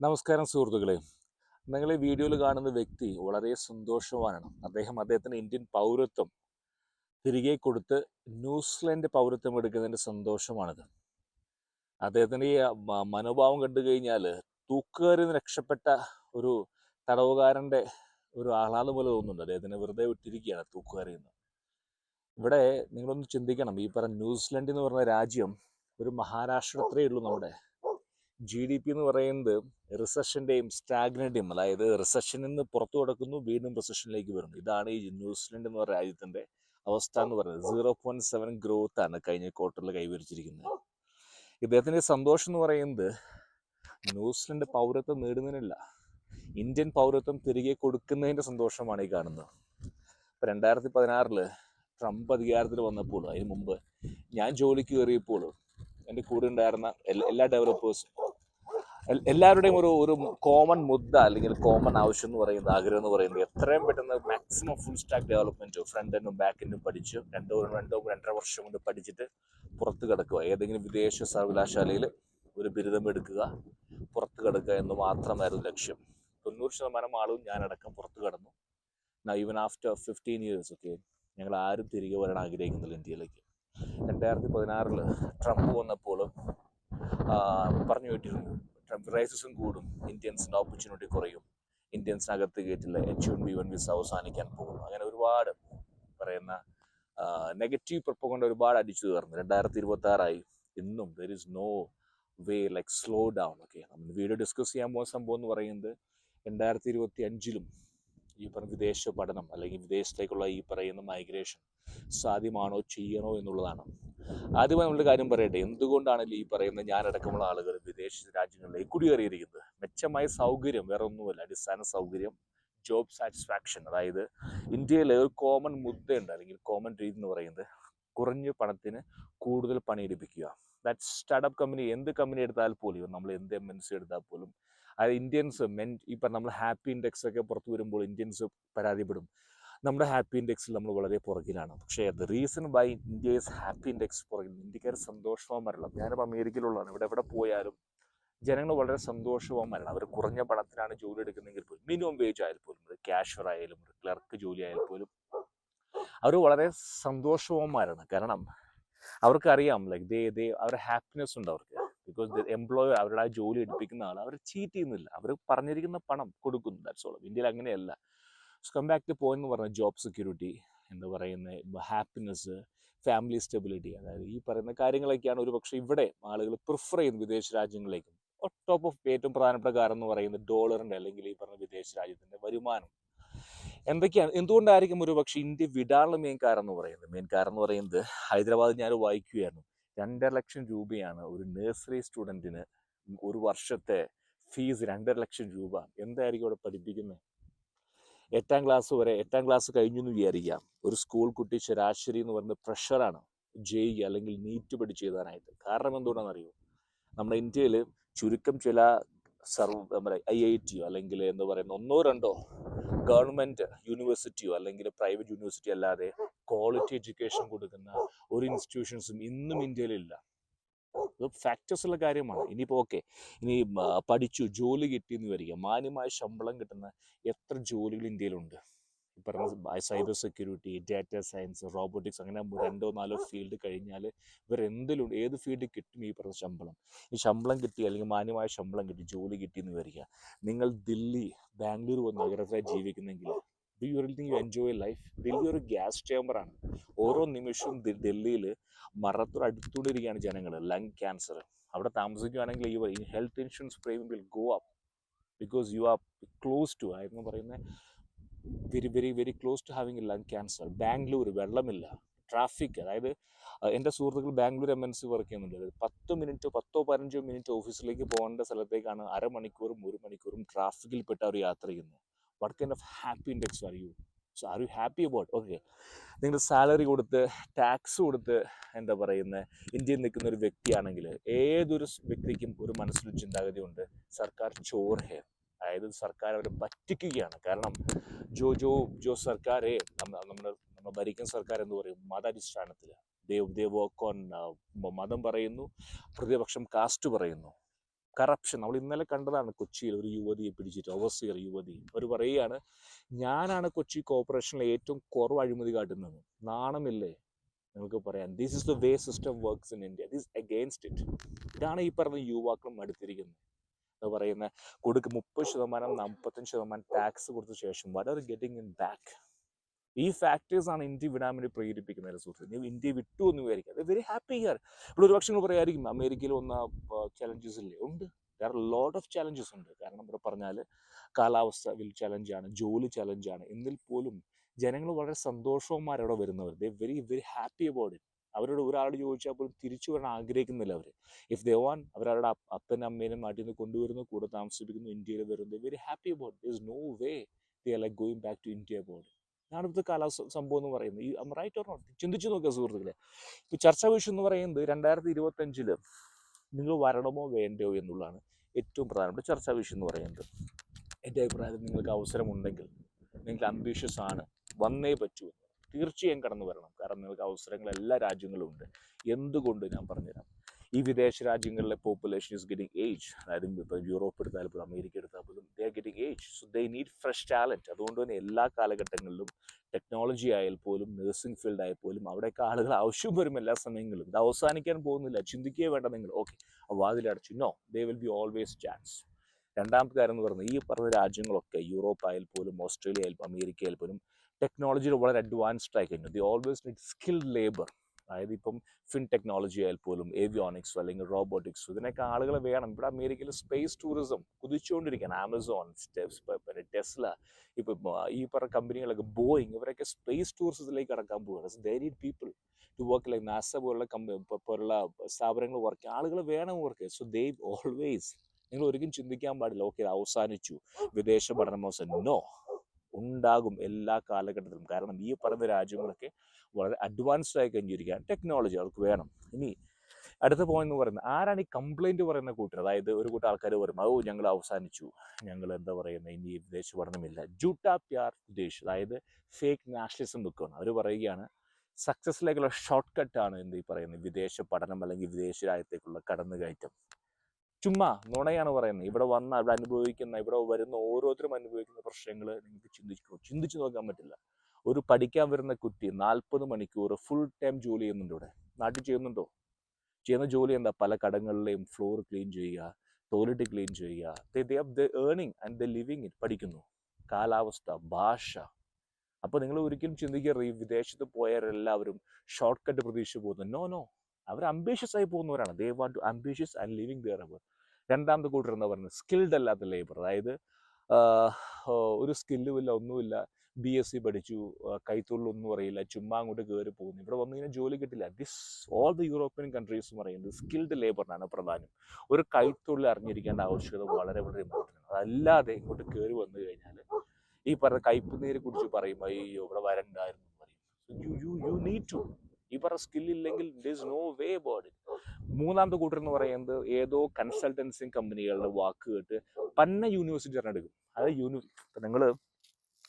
നമസ്കാരം സുഹൃത്തുക്കളെ. നിങ്ങൾ ഈ വീഡിയോയിൽ കാണുന്ന വ്യക്തി വളരെ സന്തോഷവാനാണ്. അദ്ദേഹം അദ്ദേഹത്തിന് ഇന്ത്യൻ പൗരത്വം തിരികെ കൊടുത്ത് ന്യൂസിലൻഡ് പൗരത്വം എടുക്കുന്നതിന്റെ സന്തോഷമാണിത്. അദ്ദേഹത്തിന്റെ ഈ മനോഭാവം കണ്ടു കഴിഞ്ഞാൽ തൂക്കുകാരിൽ നിന്ന് രക്ഷപ്പെട്ട ഒരു തടവുകാരന്റെ ഒരു ആഹ്ലാദം പോലെ തോന്നുന്നുണ്ട്. അദ്ദേഹത്തിന് വെറുതെ വിട്ടിരിക്കുകയാണ് തൂക്കുകാരിൽ നിന്ന്. ഇവിടെ നിങ്ങളൊന്ന് ചിന്തിക്കണം. ഈ പറഞ്ഞ ന്യൂസിലൻഡ് എന്ന് പറഞ്ഞ രാജ്യം ഒരു മഹാരാഷ്ട്രത്രേ ഉള്ളൂ നമ്മുടെ. ജി ഡി പി എന്ന് പറയുന്നത് റിസഷന്റെയും സ്റ്റാഗ്നന്റെയും അതായത് റിസഷനിൽ നിന്ന് പുറത്തു കിടക്കുന്നു വീണ്ടും റിസഷനിലേക്ക് വരുന്നു. ഇതാണ് ഈ ന്യൂസിലൻഡ് എന്ന് പറയുന്ന രാജ്യത്തിന്റെ അവസ്ഥ എന്ന് പറയുന്നത്. സീറോ പോയിന്റ് സെവൻ ഗ്രോത്ത് ആണ് കഴിഞ്ഞ ക്വാർട്ടറിൽ കൈവരിച്ചിരിക്കുന്നത്. ഇദ്ദേഹത്തിന്റെ സന്തോഷം എന്ന് പറയുന്നത് ന്യൂസിലൻഡ് പൗരത്വം നേടുന്നതിനല്ല ഇന്ത്യൻ പൗരത്വം തിരികെ കൊടുക്കുന്നതിന്റെ സന്തോഷമാണ് ഈ കാണുന്നത്. ഇപ്പം രണ്ടായിരത്തി പതിനാറിൽ ട്രംപ് അധികാരത്തിൽ വന്നപ്പോൾ അതിന് മുമ്പ് ഞാൻ ജോലിക്ക് കയറിയപ്പോൾ എന്റെ കൂടെ ഉണ്ടായിരുന്ന എല്ലാ ഡെവലപ്പേഴ്സും എല്ലാവരുടെയും ഒരു ഒരു കോമൺ മുദ്ദ അല്ലെങ്കിൽ കോമൺ ആവശ്യം എന്ന് പറയുന്നത് ആഗ്രഹം എന്ന് പറയുന്നത് എത്രയും പെട്ടെന്ന് maximum full stack development front എൻഡും back എൻഡും പഠിച്ച് രണ്ടോ രണ്ടോ രണ്ടര വർഷം കൊണ്ട് പഠിച്ചിട്ട് പുറത്ത് കിടക്കുക. ഏതെങ്കിലും വിദേശ സർവകലാശാലയിൽ ഒരു ബിരുദം എടുക്കുക പുറത്ത് കിടക്കുക എന്ന് മാത്രമായിരുന്നു ലക്ഷ്യം. തൊണ്ണൂറ് ശതമാനം ആളും ഞാനടക്കം പുറത്ത് കടന്നു. ഈവൻ ആഫ്റ്റർ ഫിഫ്റ്റീൻ ഇയേഴ്സ് ഒക്കെ ഞങ്ങൾ ആരും തിരികെ വരാൻ ആഗ്രഹിക്കുന്നില്ല ഇന്ത്യയിലേക്ക്. രണ്ടായിരത്തി പതിനാറിൽ ട്രംപ് വന്നപ്പോൾ പറഞ്ഞു കേട്ടിരുന്നു ട്രംപ് റൈസസും കൂടും. ഇന്ത്യൻസിന് ഓപ്പർച്യൂണിറ്റി കുറയും. ഇന്ത്യൻസിനകത്ത് കയറ്റില്ല. H one B one visa അവസാനിക്കാൻ പോകും അങ്ങനെ ഒരുപാട് പറയുന്ന നെഗറ്റീവ് പ്രൊപ്പകൊണ്ട് ഒരുപാട് അടിച്ചു തീർന്നു. രണ്ടായിരത്തി ഇരുപത്തി ആറായി ഇന്നും there is no way like slow down okay നമ്മൾ വീഡിയോ ഡിസ്കസ് ചെയ്യാൻ പോകുന്ന സംഭവം എന്ന് പറയുന്നത് രണ്ടായിരത്തി ഇരുപത്തി അഞ്ചിലും ഈ പറഞ്ഞ വിദേശ പഠനം അല്ലെങ്കിൽ വിദേശത്തേക്കുള്ള ഈ പറയുന്ന മൈഗ്രേഷൻ സാധ്യമാണോ ചെയ്യണോ എന്നുള്ളതാണ്. ആദ്യമായി നമ്മളൊരു കാര്യം പറയട്ടെ. എന്തുകൊണ്ടാണല്ലോ ഈ പറയുന്ന ഞാനടക്കമുള്ള ആളുകൾ വിദേശ രാജ്യങ്ങളിലേക്ക് കുടിയേറിയിരിക്കുന്നത് മെച്ചമായ സൗകര്യം വേറെ ഒന്നുമല്ല അടിസ്ഥാന സൗകര്യം ജോബ് സാറ്റിസ്ഫാക്ഷൻ അതായത് ഇന്ത്യയിലെ ഒരു കോമൺ മുദ്ദയുണ്ട് അല്ലെങ്കിൽ കോമൺ രീതി എന്ന് പറയുന്നത് കുറഞ്ഞ പണത്തിന് കൂടുതൽ പണിയെടുപ്പിക്കുക ദാറ്റ് സ്റ്റാർട്ടപ്പ് കമ്പനി എന്ത് കമ്പനി എടുത്താൽ പോലും നമ്മൾ എന്ത് എം എൻ സി എടുത്താൽ പോലും അത് ഇന്ത്യൻസ് മെൻ ഇപ്പം നമ്മൾ ഹാപ്പി ഇൻഡെക്സ് ഒക്കെ പുറത്തു വരുമ്പോൾ ഇന്ത്യൻസ് പരാതിപ്പെടും. നമ്മുടെ ഹാപ്പി ഇൻഡെക്സിൽ നമ്മൾ വളരെ പുറകിലാണ്. പക്ഷേ the reason by India's happy index പുറകിൽ ഇന്ത്യക്കാർ സന്തോഷവാന്മാരല്ല. ഞാനിപ്പോൾ അമേരിക്കയിലുള്ളതാണ്. ഇവിടെ എവിടെ പോയാലും ജനങ്ങൾ വളരെ സന്തോഷവുമല്ല അവർ കുറഞ്ഞ പണത്തിനാണ് ജോലി എടുക്കുന്നതെങ്കിൽ പോലും മിനിമം വേജ് ആയാലും പോലും ഒരു ക്യാഷ്യർ ആയാലും ഒരു ക്ലർക്ക് ജോലി ആയാലും പോലും അവർ വളരെ സന്തോഷവുമാരാണ് കാരണം അവർക്കറിയാം ലൈക്ക് ദേ ദേ അവരുടെ ഹാപ്പിനെസ് ഉണ്ട് അവർക്ക്. ബിക്കോസ് എംപ്ലോയർ അവരുടെ ആ ജോലി എടുപ്പിക്കുന്ന ആൾ അവർ ചീറ്റ് ചെയ്യുന്നില്ല. അവർ പറഞ്ഞിരിക്കുന്ന പണം കൊടുക്കുന്നു. ദാറ്റ്സ് ഓൾ ഇന്ത്യയിൽ അങ്ങനെയല്ല. കം ബാക്ക് ടു പോയിന്റ് എന്ന് പറഞ്ഞാൽ ജോബ് സെക്യൂരിറ്റി എന്ന് പറയുന്ന ഹാപ്പിനെസ് ഫാമിലി സ്റ്റെബിലിറ്റി അതായത് ഈ പറയുന്ന കാര്യങ്ങളൊക്കെയാണ് ഒരു പക്ഷേ ഇവിടെ ആളുകൾ പ്രിഫർ ചെയ്യുന്നത് വിദേശ രാജ്യങ്ങളിലേക്കും. ടോപ്പ് ഓഫ് ഏറ്റവും പ്രധാനപ്പെട്ട കാരണം എന്ന് പറയുന്നത് ഡോളറിന്റെ അല്ലെങ്കിൽ ഈ പറഞ്ഞ വിദേശ രാജ്യത്തിന്റെ വരുമാനം. എന്തൊക്കെയാണ്? എന്തുകൊണ്ടായിരിക്കും ഒരു പക്ഷേ ഇന്ത്യ വിടാനുള്ള മെയിൻ കാരണം എന്ന് പറയുന്നത്? മെയിൻ കാരണം എന്ന് പറയുന്നത് ഹൈദരാബാദ് ഞാൻ വായിക്കുകയായിരുന്നു. രണ്ടര ലക്ഷം രൂപയാണ് ഒരു നഴ്സറി സ്റ്റുഡന്റിന് ഒരു വർഷത്തെ ഫീസ് രണ്ടര ലക്ഷം രൂപ. എന്തായിരിക്കും അവിടെ പഠിപ്പിക്കുന്നത്? എട്ടാം ക്ലാസ് വരെ എട്ടാം ക്ലാസ് കഴിഞ്ഞു എന്ന് വിചാരിക്കാം ഒരു സ്കൂൾ കുട്ടി ശരാശരി എന്ന് പറയുന്നത് പ്രഷറാണ് ജയിക്കുക അല്ലെങ്കിൽ നീറ്റ് പഠിച്ച് എഴുതാനായിട്ട്. കാരണം എന്തുകൊണ്ടാണെന്നറിയോ നമ്മുടെ ഇന്ത്യയിൽ ചുരുക്കം ചില സർവ ഐ ഐ ടിയോ അല്ലെങ്കിൽ എന്ന് പറയുന്ന ഒന്നോ രണ്ടോ ഗവൺമെന്റ് യൂണിവേഴ്സിറ്റിയോ അല്ലെങ്കിൽ പ്രൈവറ്റ് യൂണിവേഴ്സിറ്റി അല്ലാതെ ക്വാളിറ്റി എഡ്യൂക്കേഷൻ കൊടുക്കുന്ന ഒരു ഇൻസ്റ്റിറ്റ്യൂഷൻസും ഇന്നും ഇന്ത്യയിലില്ല. ഇത് ഫാക്ടേഴ്സ് ഉള്ള കാര്യമാണ്. ഇനിയിപ്പോൾ ഓക്കെ. ഇനി പഠിച്ചു ജോലി കിട്ടി എന്ന് വരിക മാന്യമായ ശമ്പളം കിട്ടുന്ന എത്ര ജോലികൾ ഇന്ത്യയിലുണ്ട്? പറഞ്ഞ cyber security data science robotics അങ്ങനെ രണ്ടോ നാലോ ഫീൽഡ് കഴിഞ്ഞാൽ ഇവർ എന്തിലും ഏത് ഫീൽഡ് കിട്ടും ഈ പറഞ്ഞ ശമ്പളം? ഈ ശമ്പളം കിട്ടി അല്ലെങ്കിൽ മാന്യമായ ശമ്പളം കിട്ടി ജോലി കിട്ടി എന്ന് വരിക നിങ്ങൾ ദില്ലി ബാംഗ്ലൂർ പോയി നഗരത്തിലായി ജീവിക്കുന്നെങ്കിൽ do you real you enjoy life Delhi ഒരു ഗ്യാസ് ചേമ്പറാണ് ഓരോ നിമിഷവും ഡൽഹിയിൽ മറത്തോട് അടുത്തുകൊണ്ടിരിക്കുകയാണ് ജനങ്ങൾ. ലങ് ക്യാൻസർ അവിടെ താമസിക്കുകയാണെങ്കിൽ ഈ health insurance premium will go up because you are close to ആയിരുന്നു പറയുന്നത് very very very close to having lung cancer Bangalore വെള്ളമില്ല. ട്രാഫിക് അതായത് എന്റെ സുഹൃത്തുക്കൾ Bangalore M N C work ചെയ്യുന്നുണ്ട്. അതായത് പത്ത് മിനിറ്റ് പത്തോ പതിനഞ്ചോ മിനിറ്റ് ഓഫീസിലേക്ക് പോകേണ്ട സ്ഥലത്തേക്കാണ് അരമണിക്കൂറും ഒരു മണിക്കൂറും ട്രാഫിക്കിൽ പെട്ട അവർ യാത്ര ചെയ്യുന്നത് what kind of happy index are you so are you happy about okay നിങ്ങൾ സാലറി കൊടുത്ത് ടാക്സ് കൊടുത്ത് എന്താ പറയുന്നത് ഇന്ത്യയിൽ നിൽക്കുന്ന ഒരു വ്യക്തിയാണെങ്കിൽ ഏതൊരു വ്യക്തിക്കും ഒരു മനസ്സിലൊരു ചിന്താഗതി ഉണ്ട് സർക്കാർ ചോർ ഹേ അതായത് സർക്കാർ അവരെ പറ്റിക്കുകയാണ്. കാരണം ജോ ജോ ജോ സർക്കാരെ നമ്മ- നമ്മുടെ നമ്മൾ ഭരിക്കുന്ന സർക്കാർ എന്ന് പറയും മതാടിസ്ഥാനത്തിലാണ് ദേ ദേ വർക്ക് ഓൺ മതം പറയുന്നു പ്രതിപക്ഷം കാസ്റ്റ് പറയുന്നു. കറപ്ഷൻ. നമ്മൾ ഇന്നലെ കണ്ടതാണ് കൊച്ചിയിൽ ഒരു യുവതിയെ പിടിച്ചിട്ട് ഓവർസിയർ യുവതി. അവർ പറയുകയാണ് ഞാനാണ് കൊച്ചി കോർപ്പറേഷനിലെ ഏറ്റവും കുറവ് അഴിമതി കാട്ടുന്നത്. നാണമില്ലേ? നിങ്ങൾക്ക് പറയാം. This is the way system works in India this against it ഇതാണ് ഈ പറഞ്ഞ യുവാക്കളും അടുത്തിരിക്കുന്നത് എന്ന് പറയുന്ന കൊടുക്ക് മുപ്പത് ശതമാനം നാൽപ്പത്തഞ്ച് ശതമാനം ടാക്സ് കൊടുത്ത ശേഷം what are getting in back ഈ ഫാക്ടേഴ്സ് ആണ് ഇന്ത്യ വിടാൻ വേണ്ടി പ്രേരിപ്പിക്കുന്നത് സുഹൃത്ത് നീ ഇന്ത്യ വിട്ടു എന്ന് വിചാരിക്കുക വെരി ഹാപ്പി ഇയർ ഇവിടെ ഒരു പക്ഷേ പറയായിരിക്കും അമേരിക്കയിൽ വന്ന ചലഞ്ചസ് ഇല്ലേ? ഉണ്ട്. ആർ ലോട്ട് ഓഫ് ചലഞ്ചസ് ഉണ്ട്. കാരണം ഇവിടെ പറഞ്ഞാൽ കാലാവസ്ഥ വിൽ ചലഞ്ചാണ് ജോലി ചലഞ്ചാണ് എന്നിൽ പോലും ജനങ്ങൾ വളരെ സന്തോഷവന്മാരവിടെ വരുന്നവർ. They very very happy about it അവരോട് ഒരാളോട് ചോദിച്ചാൽ പോലും തിരിച്ചു വരാൻ ആഗ്രഹിക്കുന്നില്ല അവർ ഇഫ് ദേ വാൻ അവരവരുടെ അപ്പനും അമ്മേനും നാട്ടിൽ നിന്ന് കൊണ്ടുവരുന്നു കൂടെ താമസിപ്പിക്കുന്നു ഇന്ത്യയിൽ വരുന്നു. Very happy about this no way they are like going back to India about ഇതാണ് ഇപ്പോഴത്തെ കാലാവസ്ഥ സംഭവം എന്ന് പറയുന്നത്. ഈ റൈറ്റ് ഓർ നോട്ട് ചിന്തിച്ചു നോക്കുക സുഹൃത്തുക്കളെ. ഇപ്പോൾ ചർച്ചാ വിഷയം എന്ന് പറയുന്നത് രണ്ടായിരത്തി ഇരുപത്തഞ്ചിൽ നിങ്ങൾ വരണമോ വേണ്ടയോ എന്നുള്ളതാണ് ഏറ്റവും പ്രധാനപ്പെട്ട ചർച്ചാ വിഷയം എന്ന് പറയുന്നത്. എന്റെ അഭിപ്രായത്തിൽ നിങ്ങൾക്ക് അവസരമുണ്ടെങ്കിൽ നിങ്ങൾ അംബീഷ്യസ് ആണ്. വന്നേ പറ്റൂ തീർച്ചയായും കടന്നു വരണം. കാരണം നിങ്ങൾക്ക് അവസരങ്ങൾ എല്ലാ രാജ്യങ്ങളും ഉണ്ട്. എന്തുകൊണ്ട് ഞാൻ പറഞ്ഞുതരാം? ഈ വിദേശ രാജ്യങ്ങളിലെ പോപ്പുലേഷൻ ഇസ് ഗെറ്റിംഗ് ഏജ് അതായത് ഇപ്പോൾ യൂറോപ്പ് എടുത്താൽ പോലും അമേരിക്ക എടുത്താൽ പോലും they are getting age so they need fresh talent അതുകൊണ്ട് തന്നെ എല്ലാ കാലഘട്ടങ്ങളിലും ടെക്നോളജി ആയാൽ പോലും നഴ്സിംഗ് ഫീൽഡ് ആയാൽ പോലും അവിടെയൊക്കെ ആളുകൾ ആവശ്യം വരും എല്ലാ സമയങ്ങളിലും. ഇത് അവസാനിക്കാൻ പോകുന്നില്ല. ചിന്തിക്കുകയേ വേണ്ട നിങ്ങൾ. Okay വാതിലടച്ചു. No they will be always chance രണ്ടാമത്തെ കാര്യം എന്ന് പറയുന്നത് ഈ പറഞ്ഞ രാജ്യങ്ങളൊക്കെ യൂറോപ്പ് ആയാൽ പോലും ഓസ്ട്രേലിയ ആയാലും അമേരിക്ക പോലും ടെക്നോളജിയിൽ വളരെ അഡ്വാൻസ്ഡ് ആയി കഴിഞ്ഞു the always need skilled labour അതായത് ഇപ്പം ഫിൻ ടെക്നോളജി ആയാൽ പോലും ഏവിയോണിക്സോ അല്ലെങ്കിൽ റോബോട്ടിക്സോ ഇതിനൊക്കെ ആളുകളെ വേണം. ഇവിടെ അമേരിക്കയിൽ സ്പേസ് ടൂറിസം കുതിച്ചുകൊണ്ടിരിക്കുകയാണ്. ആമസോൺ പിന്നെ ടെസ്ല ഇപ്പം ഈ പറഞ്ഞ കമ്പനികളൊക്കെ ബോയിങ് ഇവരൊക്കെ സ്പേസ് ടൂറിസത്തിലേക്ക് കടക്കാൻ പോവുകയാണ്. They need people to work like NASA പോലുള്ള കമ്പനി പോലുള്ള സ്ഥാപനങ്ങൾ വർക്ക് ആളുകൾ വേണം വർക്ക് സോ ദേ ഓൾവേസ് നിങ്ങൾ ഒരിക്കലും ചിന്തിക്കാൻ പാടില്ല. ഓക്കെ അവസാനിച്ചു. വിദേശ പഠനം അവസാനം നോ ഉണ്ടാകും എല്ലാ കാലഘട്ടത്തിലും. കാരണം ഈ പറയുന്ന രാജ്യങ്ങളൊക്കെ വളരെ അഡ്വാൻസ്ഡ് ആയി കഴിഞ്ഞിരിക്കുകയാണ്. ടെക്നോളജി അവർക്ക് വേണം. ഇനി അടുത്ത പോയിന്റ് എന്ന് പറയുന്നത് ആരാണ് ഈ കംപ്ലൈന്റ് പറയുന്ന കൂട്ടർ അതായത് ഒരു കൂട്ടം ആൾക്കാർ പറയും ഓ ഞങ്ങൾ അവസാനിച്ചു. ഞങ്ങൾ എന്താ പറയുന്നത് ഇനി വിദേശ പഠനമില്ല. ജൂട്ടാ പ്യാർ ദേശ് അതായത് ഫേക്ക് നാഷണലിസം വെക്കുകയാണ് അവർ പറയുകയാണ് സക്സസിലേക്കുള്ള ഷോർട്ട് കട്ടാണ് എന്ത് ഈ പറയുന്നത് വിദേശ പഠനം അല്ലെങ്കിൽ വിദേശ രാജ്യത്തേക്കുള്ള കടന്നുകയറ്റം. ചുമ്മാ നുണയാണ് പറയുന്നത്. ഇവിടെ വന്ന ഇവിടെ അനുഭവിക്കുന്ന ഇവിടെ വരുന്ന ഓരോരുത്തരും അനുഭവിക്കുന്ന പ്രശ്നങ്ങൾ നിങ്ങൾക്ക് ചിന്തിക്കോ ചിന്തിച്ചു നോക്കാൻ പറ്റില്ല. ഒരു പഠിക്കാൻ വരുന്ന കുട്ടി നാൽപ്പത് മണിക്കൂർ ഫുൾ ടൈം ജോലി ചെയ്യുന്നുണ്ട് ഇവിടെ. നാട്ടിൽ ചെയ്യുന്നുണ്ടോ? ചെയ്യുന്ന ജോലി എന്താ? പല കടങ്ങളിലെയും ഫ്ലോർ ക്ലീൻ ചെയ്യുക ടോയ്ലറ്റ് ക്ലീൻ ചെയ്യുക. The earning and the living it പഠിക്കുന്നു. കാലാവസ്ഥ ഭാഷ. അപ്പോൾ നിങ്ങൾ ഒരിക്കലും ചിന്തിക്കരുത്. ഈ വിദേശത്ത് പോയവരെല്ലാവരും ഷോർട്ട് കട്ട് പ്രതീക്ഷിച്ച് പോകുന്നു. നോ നോ അവർ അംബീഷ്യസ് ആയി പോകുന്നവരാണ്. They want to ambitious and living there അവർ രണ്ടാമത്തെ കൂട്ടർ എന്താ പറയുന്നത്? സ്കിൽഡ് അല്ലാത്ത ലേബർ അതായത് ഒരു സ്കില്ലും ഇല്ല ഒന്നുമില്ല. ബി എസ് സി പഠിച്ചു. കൈത്തൊഴിലൊന്നും അറിയില്ല. ചുമ്മാ അങ്ങോട്ട് കയറി പോകുന്നു. ഇവിടെ വന്നു കഴിഞ്ഞാൽ ജോലി കിട്ടില്ല. This all the European countries എന്ന് പറയുന്നത് സ്കിൽഡ് ലേബറിനാണ് പ്രധാനം. ഒരു കൈത്തൊഴിൽ അറിഞ്ഞിരിക്കേണ്ട ആവശ്യകത വളരെ വളരെ ഇമ്പോർട്ടന്റ് ആണ്. അതല്ലാതെ ഇങ്ങോട്ട് കയറി വന്നു കഴിഞ്ഞാൽ ഈ പറഞ്ഞ കയ്പ് നീര് കുടിച്ച് പറയും അയ്യോ ഇവിടെ വരണ്ടായിരുന്നു പറയും. You you you need to ഈ സ്കില്ലില്ലെങ്കിൽ ഡിസ് നോ വേ ബോർഡ് മൂന്നാമത്തെ കൂട്ടർ എന്ന് പറയുന്നത് ഏതോ കൺസൾട്ടൻസി കമ്പനികളുടെ വാക്ക് കേട്ട് പന്ന യൂണിവേഴ്സിറ്റി എടുക്കും. അത് യൂണി നിങ്ങൾ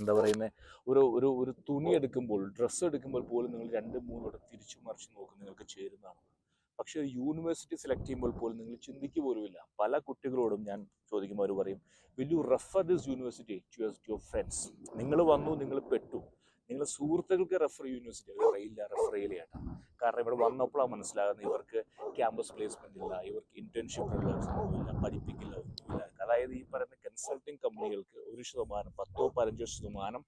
എന്താ പറയുന്നത് ഒരു ഒരു ഒരു തുണി എടുക്കുമ്പോൾ ഡ്രസ്സ് എടുക്കുമ്പോൾ പോലും നിങ്ങൾ രണ്ട് മൂന്ന് വട്ടം തിരിച്ചു മറിച്ച് നോക്കും നിങ്ങൾക്ക് ചേരുന്നതാണ്. പക്ഷെ യൂണിവേഴ്സിറ്റി സെലക്ട് ചെയ്യുമ്പോൾ പോലും നിങ്ങൾ ചിന്തിക്കുക പോലുമില്ല പല കുട്ടികളോടും ഞാൻ ചോദിക്കുമ്പോൾ അവർ പറയും will you refer this university to your friends നിങ്ങൾ വന്നു നിങ്ങൾ പെട്ടു. നിങ്ങൾ സുഹൃത്തുക്കൾക്ക് റെഫർ യൂണിവേഴ്സിറ്റി അവർ പറയില്ല റെഫർ ചെയ്യില്ല ചേട്ടാ കാരണം ഇവിടെ വന്നപ്പോഴാണ് മനസ്സിലാകുന്നത് ഇവർക്ക് ക്യാമ്പസ് പ്ലേസ്മെന്റ് ഇല്ല ഇവർക്ക് ഇന്റേൺഷിപ്പ് ഇല്ല പഠിപ്പിക്കില്ല ഒന്നുമില്ല അതായത് ഈ പറയുന്ന കൺസൾട്ടിങ് കമ്പനികൾക്ക് ഒരു ശതമാനം പത്തോ പതിനഞ്ചോ ശതമാനം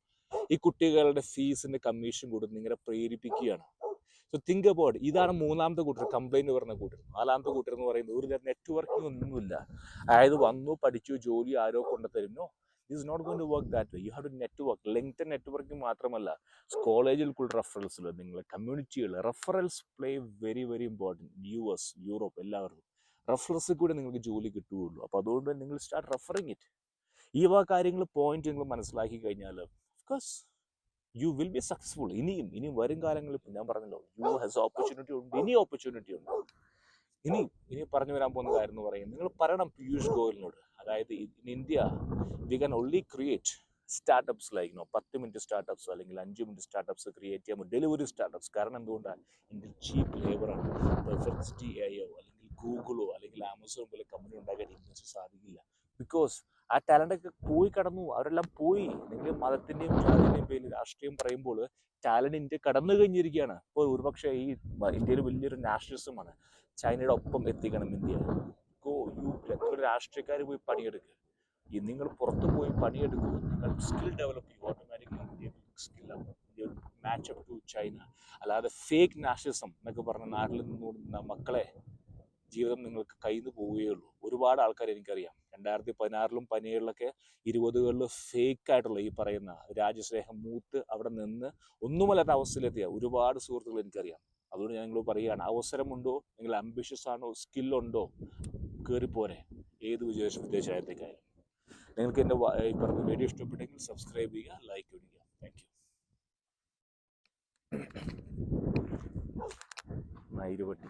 ഈ കുട്ടികളുടെ ഫീസിന്റെ കമ്മീഷൻ കൊടുത്ത് നിങ്ങളെ പ്രേരിപ്പിക്കുകയാണ്. സോ തിങ്ക് അബൌട്ട് ഇതാണ് മൂന്നാമത്തെ കൂട്ടർ കംപ്ലൈന്റ് പറഞ്ഞ കൂട്ടർ. നാലാമത്തെ കൂട്ടർ എന്ന് പറയുന്നത് ഒരു നെറ്റ്വർക്കിംഗ് ഒന്നുമില്ല. അതായത് വന്നു പഠിച്ചു ജോലി ആരോ കൊണ്ടുതരുന്നോ is not going to work that way you have to network linked networking മാത്രമല്ല. കോളേജിൽ കോളേജിൽക്കുള്ള റെഫറൻസിൽ നിങ്ങളെ കമ്മ്യൂണിറ്റികൾ reference play very very important U S Europe എല്ലാവർക്കും. റെഫറൻസിൽ കൂടെ നിങ്ങൾക്ക് ജോലി കിട്ടുകയുള്ളൂ. അപ്പോൾ അതുകൊണ്ട് നിങ്ങൾ സ്റ്റാർട്ട് റെഫറിങ് ഇറ്റ് ഈ വക കാര്യങ്ങൾ പോയിന്റ് നിങ്ങൾ മനസ്സിലാക്കി കഴിഞ്ഞാൽ of course you will be successful ഇനിയും ഇനി വരും കാലങ്ങളിൽ ഇപ്പം ഞാൻ പറഞ്ഞല്ലോ യു ഹാസ് ഓപ്പർച്യൂണിറ്റി ഉണ്ട് ഇനി ഓപ്പർച്യൂണിറ്റി ഉണ്ട്. ഇനി ഇനി പറഞ്ഞു വരാൻ പോകുന്ന കാര്യം എന്ന് പറയും നിങ്ങൾ പറയണം പീയൂഷ് ഗോയലിനോട്. അതായത് in India we can only create startups like no പത്ത് മിനിറ്റ് സ്റ്റാർട്ടപ്സ് അല്ലെങ്കിൽ അഞ്ച് മിനിറ്റ് സ്റ്റാർട്ടപ്സ് ക്രിയേറ്റ് ചെയ്യാൻ ഡെലിവറി സ്റ്റാർട്ടപ്സ് കാരണം എന്തുകൊണ്ടാണ് ഇന്ത്യയിൽ ചീപ്പ് ലേബറാണ് പെർഫെക്സിറ്റി ഐയോ അല്ലെങ്കിൽ ഗൂഗിളോ അല്ലെങ്കിൽ ആമസോൺ പോലെ കമ്പനി ഉണ്ടാക്കാൻ ഇന്ത്യൻസ് സാധിക്കില്ല. ബിക്കോസ് ആ ടാലന്റ് ഒക്കെ പോയി കടന്നു. അവരെല്ലാം പോയി. നിങ്ങൾ മതത്തിന്റെയും ജാതിന്റെയും പേരിൽ രാഷ്ട്രീയം പറയുമ്പോൾ ടാലന്റ് ഇന്ത്യ കടന്നു കഴിഞ്ഞിരിക്കുകയാണ്. ഇപ്പോൾ ഒരുപക്ഷെ ഈ ഇന്ത്യയിൽ വലിയൊരു നാഷണലിസമാണ് ചൈനയുടെ ഒപ്പം എത്തിക്കണം ഇന്ത്യ. ഗോ യു ഒരു രാഷ്ട്രീയക്കാർ പോയി പണിയെടുക്കുക ഈ നിങ്ങൾ പുറത്തു പോയി പണിയെടുക്കുമ്പോൾ നിങ്ങൾ സ്കിൽ ഡെവലപ്പ് ചെയ്യും. Automatically India match up to China അല്ലാതെ ഫേക്ക് നാഷണലിസം എന്നൊക്കെ പറഞ്ഞ നാട്ടിൽ നിന്നുകൊടുക്കുന്ന മക്കളെ ജീവിതം നിങ്ങൾക്ക് കയ്യിൽ പോവുകയേ ഉള്ളൂ. ഒരുപാട് ആൾക്കാർ എനിക്കറിയാം. രണ്ടായിരത്തി പതിനാറിലും പതിനേഴിലൊക്കെ ഇരുപതുകളിൽ ഫേക്ക് ആയിട്ടുള്ള ഈ പറയുന്ന രാജ്യസ്നേഹം മൂത്ത് അവിടെ നിന്ന് ഒന്നുമല്ലാത്ത അവസ്ഥയിലെത്തിയ ഒരുപാട് സുഹൃത്തുക്കൾ എനിക്കറിയാം. അതുകൊണ്ട് ഞാൻ നിങ്ങൾ പറയുകയാണ് അവസരമുണ്ടോ? നിങ്ങൾ അംബിഷ്യസ് ആണോ? സ്കില്ലുണ്ടോ കയറിപ്പോരെ ഏത് വിദേശ വിദേശത്തേക്കായാലും നിങ്ങൾക്ക് എന്റെ ഈ പറഞ്ഞ വീഡിയോ ഇഷ്ടപ്പെട്ടെങ്കിൽ സബ്സ്ക്രൈബ് ചെയ്യുക ലൈക്ക് ചെയ്യുക താങ്ക് യു നൈരുപട്ടി